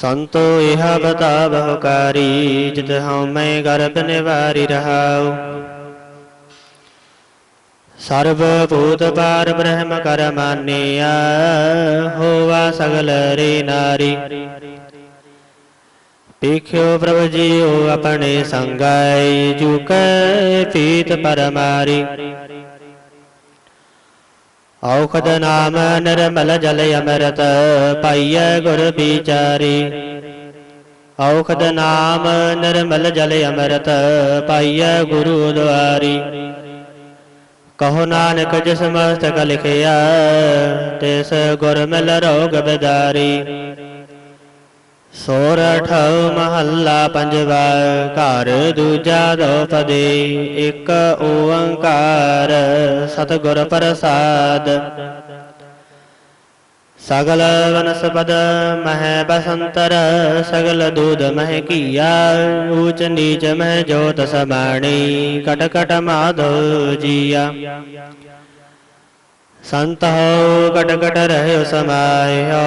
ਸੰਤੋ ਇਹ ਬਤਾਵਹੁ ਕਾਰੀ, ਜਿਤ ਹਉ ਮੈਂ ਗਰਭ ਨਿਵਾਰੀ ਰਹਾਉ। ਸਰਬ ਭੂਤ ਪਾਰ ਬ੍ਰਹਮ ਕਰ ਮਾਨਿਆ, ਹੋਵਾ ਸਗਲ ਰੇ ਨਾਰੀ। ਪੇਖਿਓ ਪ੍ਰਭ ਜੀਓ ਆਪਣੇ ਸੰਗਾਈ ਜੁਕੈ ਪੀਤ ਪਰਮਾਰੀ। ਔਖਦ ਨਾਮ ਨਿਰਮਲ ਜਲ ਅਮਰਤ ਪਾਈਐ ਗੁਰ ਵਿਚਾਰੀ ਔਖਦ ਨਾਮ ਨਿਰਮਲ ਜਲ ਅਮਰਤ ਪਾਈਐ ਗੁਰੂ ਦੁਆਰੀ ਕਹੋ ਨਾਨਕ ਜਿਸ ਮਸਤਕ ਲਿਖਿਆ ਤਿਸ ਗੁਰ ਮਿਲ ਰੋਗ ਬਿਦਾਰੀ ਸੋਰਠ ਮਹੱਲਾ ਪੰਜਵਾ, ਘਰ ਦੂਜਾ ਦੋਪਦੀ ਇੱਕ ਓੰਕਾਰ ਸਤਗੁਰ ਪ੍ਰਸਾਦ। ਸਗਲ ਵਨਸਪਦ ਮਹਿ ਬਸੰਤਰ, ਸਗਲ ਦੂਧ ਮਹਿ ਕੀਆ ਊਚ ਨੀਚ ਮਹਿ ਜੋਤ ਸਮਾਣੀ ਕਟ ਕਟ ਮਾਧੋ ਜੀਆ। ਸੰਤ ਹੋ ਕਟ ਕਟ ਰਹਿਓ ਸਮਾਇਓ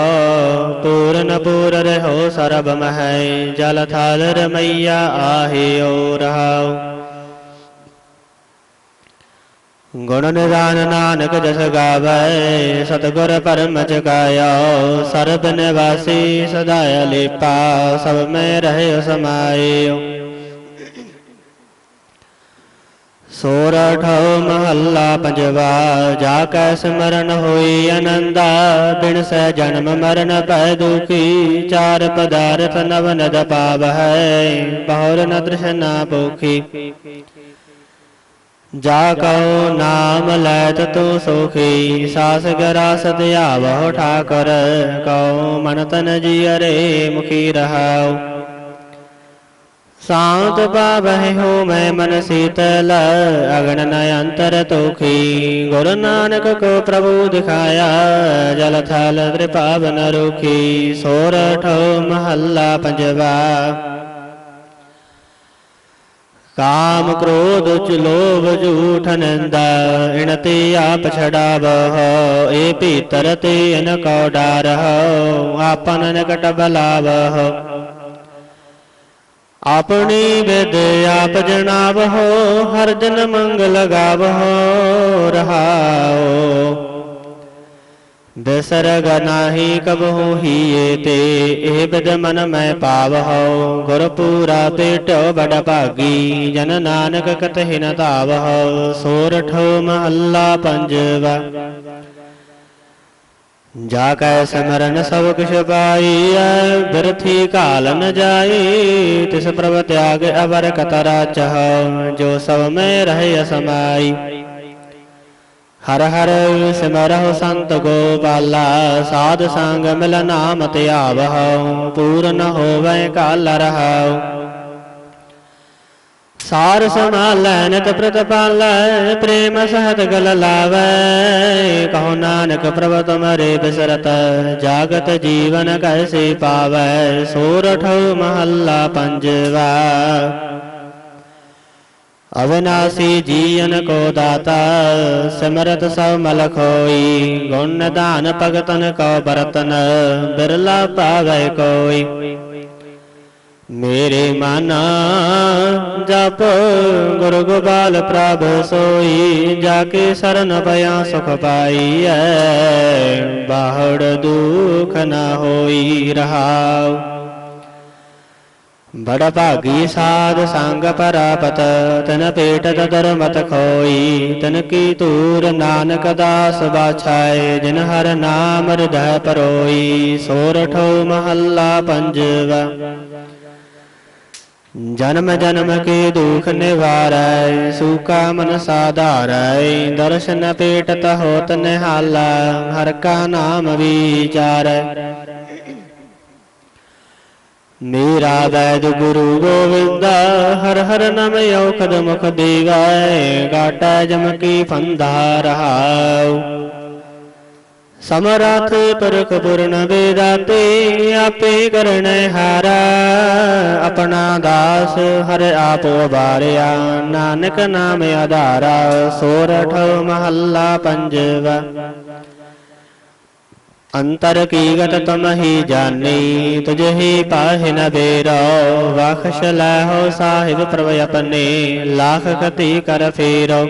ਪੂਰਨ ਪੂਰ ਰਹੋ ਸਰਬ ਮਹਿ, ਜਲ ਥਾਲ ਰਮਈਆ ਆਹਿਓ ਰਹਾਉ। ਗੁਣ ਨਿਦਾਨ ਨਾਨਕ ਜਸ ਗਾਵੇ, ਸਤਗੁਰ ਪਰਮ ਚਕਾਇਓ ਸਰਬ ਨਿਵਾਸੀ ਸਦਾ ਲੇਪਾ ਸਭ ਮੈਂ ਰਹਿ ਸਮਾਇਓ ਸੋਰਠ ਮਹੱਲਾ ਪੰਜਵਾ, ਜਾ ਕੈ ਸਿਮਰਨ ਹੋਈ ਆਨੰਦਾ ਬਿਨ ਸਹਿ ਜਨਮ ਮਰਨ ਪੈ ਦੁਖੀ, ਚਾਰ ਪਦਾਰਥ ਨਵ ਨਦ ਪਾਵਹਿ, ਬਹੁਰ ਨ ਤ੍ਰਿਸ਼ਨਾ ਭੁਖੀ ਜਾ ਕਉ ਨਾਮ ਲੈਤ ਤੂੰ ਸੁਖੀ, ਸਾਸ ਗਰਾਸ ਧਿਆਵਹੁ ਠਾਕਰ, ਕਉ ਮਨ ਤਨ ਜੀਅਰੇ ਮੁਖੀ ਰਹਾਉ। ਸ਼ਾਂਤ ਪਾਵਹਿ ਹੋ ਮੈਂ ਮਨ ਸੀਤਲ, ਅਗਣ ਨ ਅੰਤਰ ਤੋਖੀ। ਗੁਰ ਨਾਨਕ ਕੋ ਪ੍ਰਭੂ ਦਿਖਾਇਆ, ਜਲ ਥਲ ਤ੍ਰਿਪਾਵਨ ਰੁਖੀ। ਸੋਰਠ ਮਹੱਲਾ ਪੰਜਵਾ। ਕਾਮ ਕ੍ਰੋਧ ਚ ਲੋਭ ਝੂਠ ਨੰਦਾ ਇਨ ਤੇ ਆਪ ਛਡਾਵਹੁ ਏ ਭੀਤਰ ਤੇ ਇਨ ਕੋ ਡਾਰਹੁ ਆਪਨ ਨਿਕਟ ਬਲਾਵਹੁ ਆਪਣੀ ਵਿਦ ਆਪ ਜਣਾਵਹੁ ਹਰ ਜਨ ਮੰਗਲ ਗਾਵਹੁ ਰਹਾਉ ਬਿਸਰਗ ਨਾਹੀ ਕਬਹੂ ਹੀਏ ਤੇ, ਇਹ ਬਿਦ ਮਨ ਮੈਂ ਪਾਵਹੁ। ਗੁਰ ਪੂਰਾ ਪੇਟੋ ਬੜ ਭਾਗੀ, ਜਨ ਨਾਨਕ ਕਤਹਿ ਨ ਧਾਵਹੁ। ਸੋਰਠੋ ਮਹੱਲਾ ਪੰਜਵਾ। ਜਾ ਕੈ ਸਿਮਰਨ ਸਭ ਕਿਛ ਪਾਈਐ ਬਿਰਥੀ ਕਾਲ ਨ ਜਾਈ, ਤਿਸ ਪ੍ਰਭ ਤਿਆਗ ਅਵਰ ਕਤਰਾ ਚਹ, ਜੋ ਸਭ ਮੈਂ ਰਹੇ ਅਸਮਾਈ। ਹਰ ਹਰ ਸਿਮਰਹੁ ਸੰਤ ਗੋਪਾਲਾ, ਸਾਧ ਸੰਗ ਮਿਲ ਨਾਮ ਧਿਆਵਹੁ ਪੂਰਨ ਹੋਵੈ ਕਾਲ ਰਹਾਉ। ਸਾਰ ਸਮਾਲੈ ਨਿਤ ਪ੍ਰਤਪਾਲੈ ਪ੍ਰੇਮ ਸਹਤ ਗਲ ਲਾਵੈ। ਕਹੋ ਨਾਨਕ ਪ੍ਰਭ ਤੁਮਰੇ ਬਿਸਰਤ ਜਾਗਤ ਜੀਵਨ ਕੈਸੇ ਪਾਵੈ। ਸੋਰਠਉ ਮਹੱਲਾ ਪੰਜਵਾ। ਅਵਨਾਸੀ ਜੀਵਨ ਕੋ ਦਾਤਾ ਸਿਮਰਤ ਸਭ ਮਲਖ ਹੋਈ ਗੁਣ ਦਾਨ ਭਗਤਨ ਕੋ ਬਰਤਨ ਬਿਰਲਾ ਪਾਵੈ ਕੋਈ। ਮੇਰੇ ਮਨ ਜਪ, ਗੁਰੂ ਗੋਪਾਲ ਪ੍ਰਭ ਸੋਈ, ਜਾ ਕੇ ਸਰਨ ਪਿਆ ਸੁਖ ਪਾਈਐ। ਬਾਹੜ ਦੁਖ ਨ ਹੋਈ ਰਹਾਉ। ਬੜ ਭਾਗੀ ਸਾਧ ਸੰਗ ਪਰਾਪਤ, ਤਨ ਪੇਟ ਤਦਰ ਮਤ ਖੋਈ। ਤਨ ਕੀ ਤੂਰ ਨਾਨਕ ਦਾਸ ਬਾਛਾਏ, ਜਿਨ ਹਰ ਨਾਮ ਹਿਰਦੈ ਪਰੋਈ। ਸੋਰਠੋ ਮਹੱਲਾ ਪੰਜਵਾ। ਜਨਮ ਜਨਮ ਕੇ ਦੁਖ ਨਿਵਾਰੈ, ਸੂਕਾ ਮਨ ਸਾਧਾਰੈ, ਦਰਸ਼ਨ ਪੇਟ ਹੋਤ ਨਿਹਾਲਾ, ਹਰ ਕਾ ਨਾਮ ਵਿਚਾਰੈ। ਮੇਰਾ ਵੈਦ ਗੁਰੂ ਗੋਵਿੰਦਾ, ਹਰ ਹਰ ਨਾਮ ਔਖਦ ਮੁਖ ਦੇਵੈ, ਗਾਟਾ ਜਮ ਕੀ ਫੰਦਾ ਰਹਾਉ। ਸਮਰਥ ਪਰਖ ਪੁਰਨ ਵੇਦਾਤੇ ਆਪੇ ਕਰਣ ਹਾਰਾ। ਆਪਣਾ ਦਾਸ ਹਰ ਆਪ ਵਾਰਿਆ, ਨਾਨਕ ਨਾਮ ਆਧਾਰਾ, ਸੋਰਠ ਮਹੱਲਾ ਪੰਜਵਾ। ਅੰਤਰ ਕੀ ਗਤ ਤੁਮ ਹੀ ਜਾਣੀ, ਤੁਝ ਹੀ ਪਾਹਿ ਨ ਬੇਰੋ ਵਖਸ਼ ਲੈਹੋ ਸਾਹਿਬ ਪ੍ਰਭ ਆਪਣੇ, ਲਾਖ ਕਤੀ ਕਰ ਫੇਰੋ।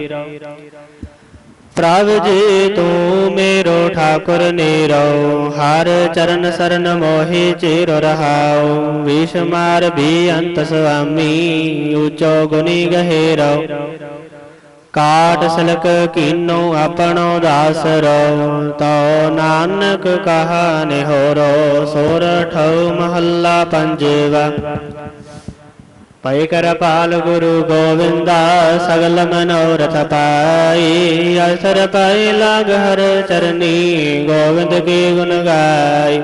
ਪ੍ਰਭ ਜੀ ਤੂੰ ਮੇਰੋ ਠਾਕੁਰ ਨੀਰੋ ਹਰ ਚਰਨ ਸਰਨ ਮੋਹਿ ਚਿਰ ਰਹਾਉ। ਵਿਸ਼ ਮਾਰ ਵੀ ਅੰਤ ਸੁਆਮੀ, ਉਚੋ ਗੁਨੀ ਗਹਿਰੋ ਕਾਟ ਸਲਕ ਕੀਨੋ ਆਪਣੋ ਦਾਸ ਰੋ ਤੋ ਨਾਨਕ ਕਹਾ ਨਿਹੋਰੋ ਸੋਰਠਉ ਮਹੱਲਾ ਪੰਜਵਾ। ਪਾਈ ਕਰ ਪਾਲ ਗੁਰੂ ਗੋਵਿੰਦਾ, ਸਗਲ ਮਨੋਰਥ ਪਾਈ। ਅਸਰ ਪਾਈ ਲਾਗ ਹਰ ਚਰਨੀ, ਗੋਵਿੰਦ ਕੀ ਗੁਣ ਗਾਈ।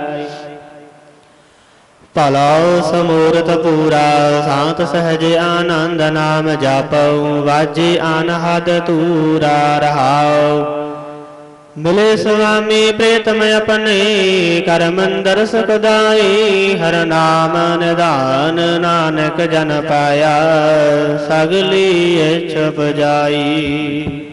ਭਲਾਉ ਸਮੂਰਤ ਪੂਰਾ, ਸਾਤ ਸਹਜ ਆਨੰਦ ਨਾਮ ਜਪਉ। ਵਾਜੇ ਅਨਹਦ ਤੂਰਾ ਰਹਾਉ। ਮਿਲੇ ਸੁਆਮੀ ਪ੍ਰੇਤਮ ਆਪਣੇ ਕਰ ਮੰਦਰ ਸੁਖਦਾਈ ਹਰ ਨਾਮ ਨਿਧਾਨ ਨਾਨਕ ਜਨ ਪਾਇਆ, ਸਗਲੀ ਇਛ ਪਜਾਈ